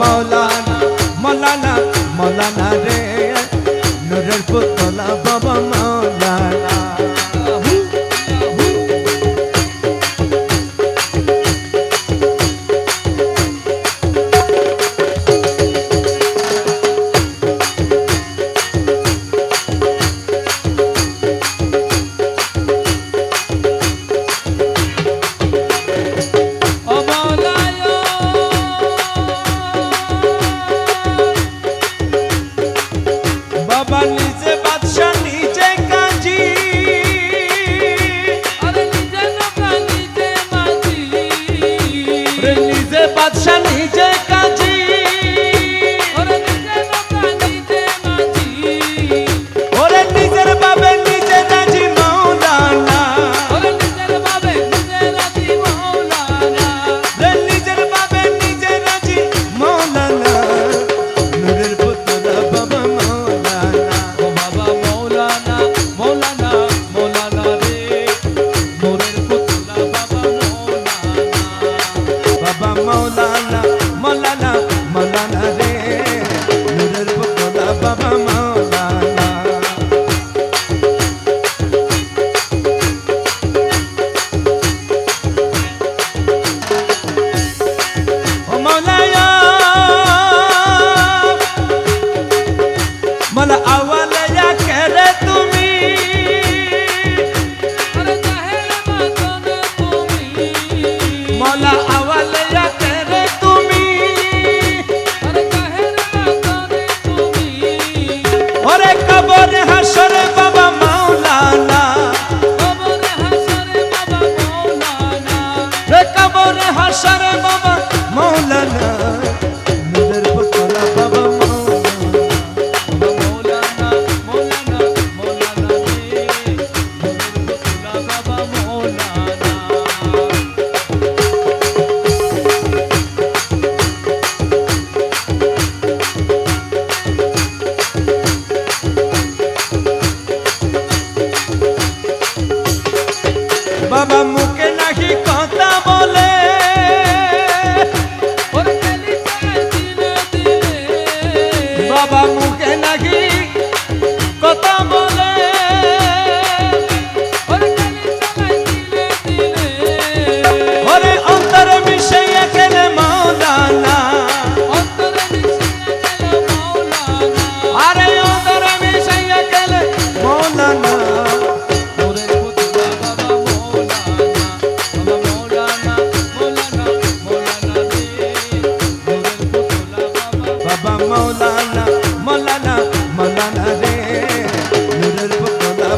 মৌলানা মৌলানা মৌলানা রে নুরের পুতলা বাবা মৌলানা বাদশাহ নিজে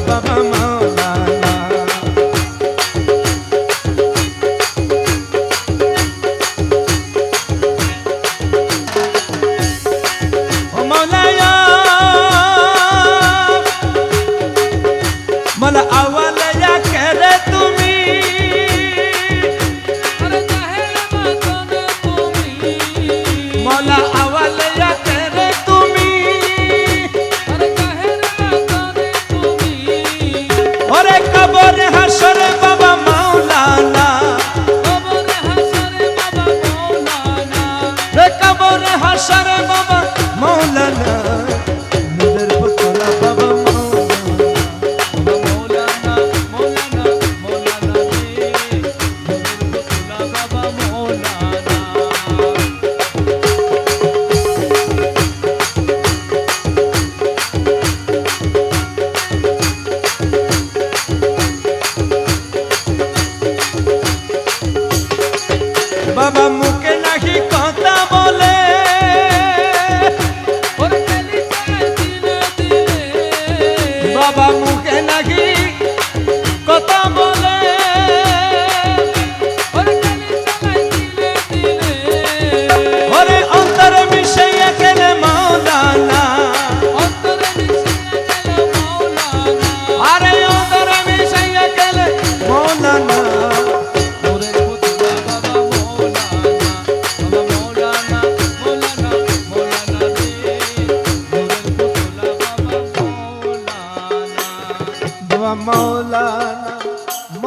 বাবা মা। কবরে হাসার বাবা মৌলানা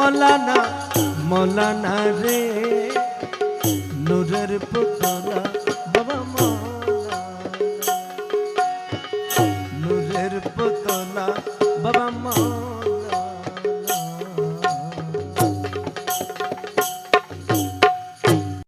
মলানা মলানা রে। নুরের পুতলা বাবা মলানা। নুরের পুতলা বাবা মলানা।